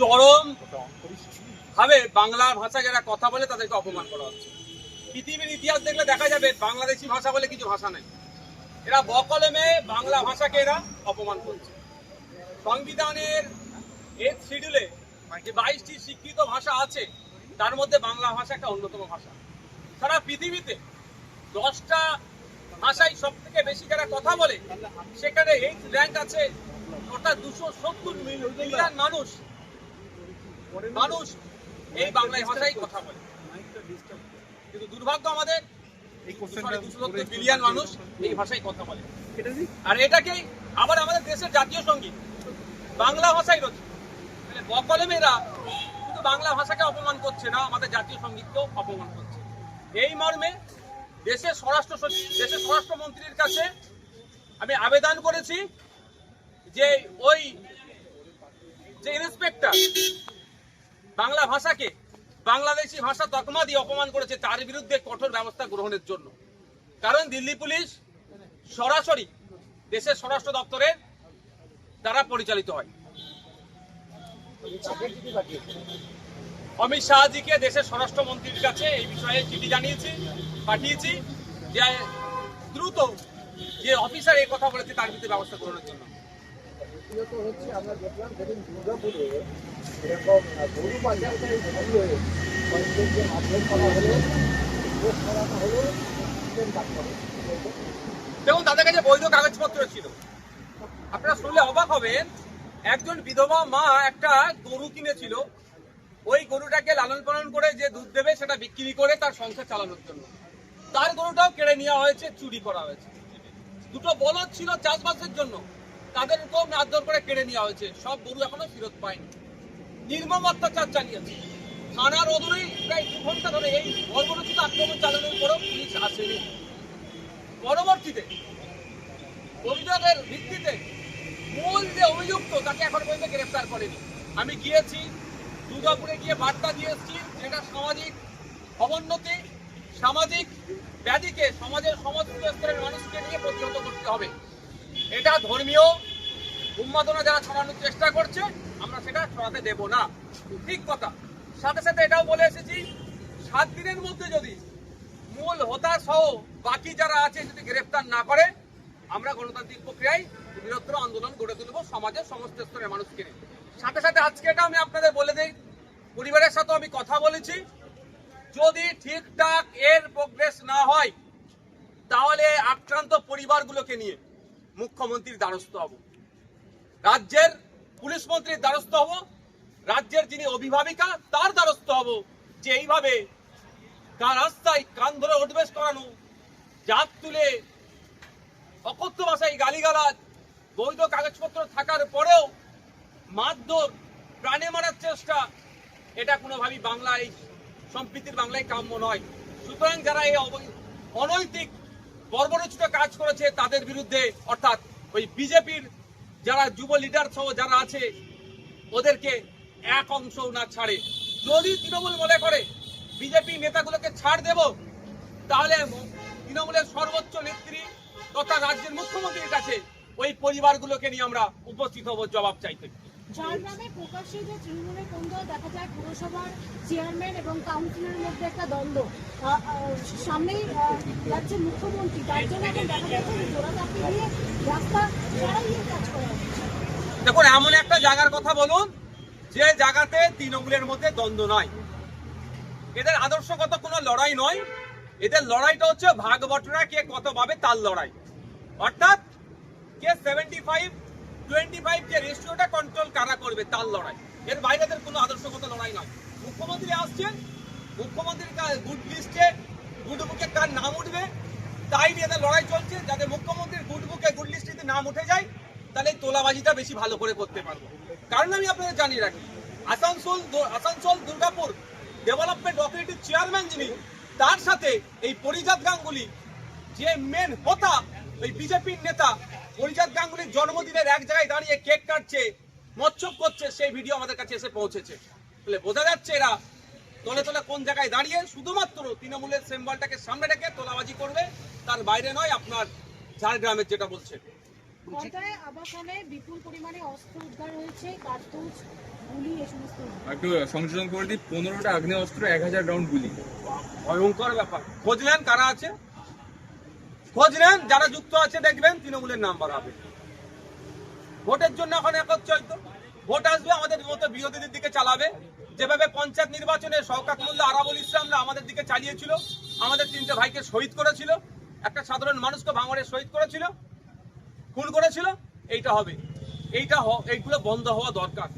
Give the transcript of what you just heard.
চরম ভাবে বাংলা ভাষা যারা কথা বলে তাদেরকে অপমান করা হচ্ছে। পৃথিবীর ইতিহাস দেখলে দেখা যাবে বাংলাদেশি ভাষা বলে কিছু ভাষা নেই। এরা বকলমে বাংলা ভাষাকে এরা অপমান করছে। সংবিধানের এর শিডিউলে যে বাইশটি স্বীকৃত ভাষা আছে তার মধ্যে বাংলা ভাষা একটা অন্যতম ভাষা। সারা পৃথিবীতে দশটা ভাষায় সব থেকে বেশি যারা কথা বলে সেখানে এইট র্যাঙ্ক আছে অর্থাৎ দুশো সত্তর মিলিয়ন মানুষ মানুষ এই বাংলায় ভাষায় কথা বলে। কিন্তু দুর্ভাগ্য আমাদের বিলিয়ন মানুষ এই ভাষায় কথা বলে। আর এটাকেই আবার আমাদের দেশের জাতীয় সংগীত। বাংলা ভাষায় রচিত। মানে বকলমেরা শুধু বাংলা ভাষাকে অপমান করছে না আমাদের জাতীয় সঙ্গীতকেও অপমান করছে। এই মর্মে দেশের স্বরাষ্ট্র সচিব দেশের স্বরাষ্ট্রমন্ত্রীর কাছে আমি আবেদন করেছি যে ওই যে ইন্সপেক্টর বাংলা ভাষাকে বাংলাদেশি ভাষা তকমা দিয়ে অপমান করেছে তার বিরুদ্ধে কঠোর ব্যবস্থা গ্রহণের জন্য। কারণ দিল্লি পুলিশ সরাসরি দেশের স্বরাষ্ট্র দপ্তরের দ্বারা পরিচালিত হয়। অমিত শাহজিকে দেশের স্বরাষ্ট্রমন্ত্রীর কাছে এই বিষয়ে চিঠি জানিয়েছি, পাঠিয়েছি যে দ্রুত যে অফিসার এই কথা বলেছে তার বিরুদ্ধে ব্যবস্থা গ্রহণের জন্য। হচ্ছে আমরা দেখলাম দুর্গাপুরে এরকম গরু করে দেখুন, তাদের কাছে বৈধ কাগজপত্র ছিল। আপনারা শুনলে অবাক হবেন, একজন বিধবা মা একটা গরু কিনেছিল। ওই গরুটাকে লালন পালন করে যে দুধ দেবে, সেটা বিক্রি করে তার সংসার চালানোর জন্য। তার গরুটাও কেড়ে নেওয়া হয়েছে, চুরি করা হয়েছে। দুটো বলদ ছিল চাষবাসের জন্য। তাদেরকেও মারধর করে কেড়ে নেওয়া হয়েছে। সব গরু এখনও ফেরত পায়নি। নির্মম অত্যাচার চালিয়েছে। থানার অদূরেই প্রায় দু ঘণ্টা ধরে এই বর্বরচিত আক্রমণ চালানোর পরেও পুলিশ আসেনি। পরবর্তীতে অভিযোগের ভিত্তিতে মূল যে অভিযুক্ত, তাকে এখন পর্যন্ত গ্রেফতার করেনি। আমি গিয়েছি, দুর্গাপুরে গিয়ে বার্তা দিয়ে এসেছি যেটা সামাজিক অবনতি, সামাজিক ব্যাধিকে সমাজের সমস্ত স্তরের মানুষকে নিয়ে প্রতিহত করতে হবে। এটা ধর্মীয় উন্মাদনা যারা ছড়ানোর চেষ্টা করছে আমরা সেটা ছড়াতে দেব না। ঠিক কথা। সাথে সাথে এটাও বলে এসেছি, সাত দিনের মধ্যে যদি মূল হোতা সহ বাকি যারা আছে যদি গ্রেফতার না করে, আমরা গণতান্ত্রিক প্রক্রিয়ায় বৃহত্তর আন্দোলন গড়ে তুলব, সমাজের সমস্ত স্তরের মানুষকে সাথে সাথে আজকে এটা আমি আপনাদের বলে দিই, পরিবারের সাথেও আমি কথা বলেছি, যদি ঠিকঠাক এর প্রোগ্রেস না হয়, তাহলে আক্রান্ত পরিবারগুলোকে নিয়ে মুখ্যমন্ত্রীর দ্বারস্থ হব। রাজ্যের পুলিশ মন্ত্রীর দ্বারস্থ হব, রাজ্যের যিনি অভিভাবিকা, তার দ্বারস্থ হব যে এইভাবে রাস্তায় কান ধরে উঠবেশ করানো, জাত তুলে অকথ্য ভাষায় গালিগালাজ, বৈধ কাগজপত্র থাকার পরেও মারধর, প্রাণে মারার চেষ্টা, এটা কোনোভাবেই বাংলায় সম্প্রীতির বাংলায় কাম্য নয়। সুতরাং যারা এই অনৈতিক, বর্বরচিত কাজ করেছে, তাদের বিরুদ্ধে অর্থাৎ ওই বিজেপির যারা যুব লিডার সহ যারা আছে, ওদেরকে এক অংশ না ছাড়ে। যদি তৃণমূল মনে করে বিজেপি নেতাগুলোকে ছাড় দেব, তাহলে তৃণমূলের সর্বোচ্চ নেত্রী তথা রাজ্যের মুখ্যমন্ত্রীর কাছে ওই পরিবারগুলোকে নিয়ে আমরা উপস্থিত হব জবাব চাইতে। ঝাড়গ্রামে প্রকাশ্যে যে তৃণমূলের দল দেখা যায়, পুরসভার চেয়ারম্যান এবং কাউন্সিলরের মধ্যে একটা দ্বন্দ্ব। সামনেই রাজ্যের মুখ্যমন্ত্রী। তার জন্য এখন দেখা যাচ্ছে যে জোড়াতাপি দিয়ে রাস্তা সারাইয়ের কাজ করা দেখুন, এমন একটা জায়গার কথা বলুন, যে জায়গাতে তৃণমূলের মধ্যে দ্বন্দ্ব নয় এদের আদর্শগত কোনো লড়াই নয়। এদের লড়াইটা হচ্ছে ভাগ বটরা কে কত পাবে তার লড়াই। অর্থাৎ কে সেভেন্টি ফাইভ টোয়েন্টি ফাইভ যে রেশিওটা কন্ট্রোল কারা করবে তার লড়াই। এর বাইরে এদের কোনো আদর্শগত লড়াই নয়। মুখ্যমন্ত্রী আসছেন, মুখ্যমন্ত্রীর গুড লিস্টে গুড বুকে কার নাম উঠবে, তাই নিয়ে এদের লড়াই চলছে। যাতে মুখ্যমন্ত্রীর গুড বুকে গুড লিস্টে নাম উঠে যায়, তাহলে তোলাবাজিটা বেশি ভালো করে করতে পারব। কারণ আমি আপনাদের জানিয়ে রাখি, আসানসোল আসানসোল, দুর্গাপুর ডেভেলপমেন্ট অথরিটির চেয়ারম্যান যিনি, তার সাথে এই পরিজাত গাঙ্গুলি যে মেন হোতা ওই বিজেপির নেতা পরিজাত গাঙ্গুলির জন্মদিনের এক জায়গায় দাঁড়িয়ে কেক কাটছে মচ্ছব করছে সেই ভিডিও আমাদের কাছে এসে পৌঁছেছে। তাহলে বোঝা যাচ্ছে এরা তলে তলে কোন জায়গায় দাঁড়িয়ে শুধুমাত্র তৃণমূলের সিম্বলটাকে সামনে রেখে তোলাবাজি করবে তার বাইরে নয় আপনার ঝাড়গ্রামের যেটা বলছে। ঘন্টায় বিপুল পরিমাণে অস্ত্র উদ্ধার হয়েছে কার্তুজ গুলি এ সমস্ত একটু সংশোধন করে দিই পনেরোটা আগ্নেয় অস্ত্র এক হাজার রাউন্ড গুলি। ভয়ঙ্কর ব্যাপার। খোঁজ নেন কারা আছে। খোঁজ নেন যারা যুক্ত আছে দেখবেন তৃণমূলের নাম্বার হবে। ভোটের জন্য এখন একত্র হয়তো ভোট আসবে, আমাদের মতো বিরোধীদের দিকে চালাবে। যেভাবে পঞ্চায়েত নির্বাচনে শওকাত মোল্লা, আরাবুল ইসলামরা আমাদের দিকে চালিয়েছিল, আমাদের তিনটে ভাইকে শহীদ করেছিল। একটা সাধারণ মানুষকে ভাঙড়ে শহীদ করেছিল, খুন করেছিল, এইটা হবে। এইটা এইগুলো বন্ধ হওয়া দরকার।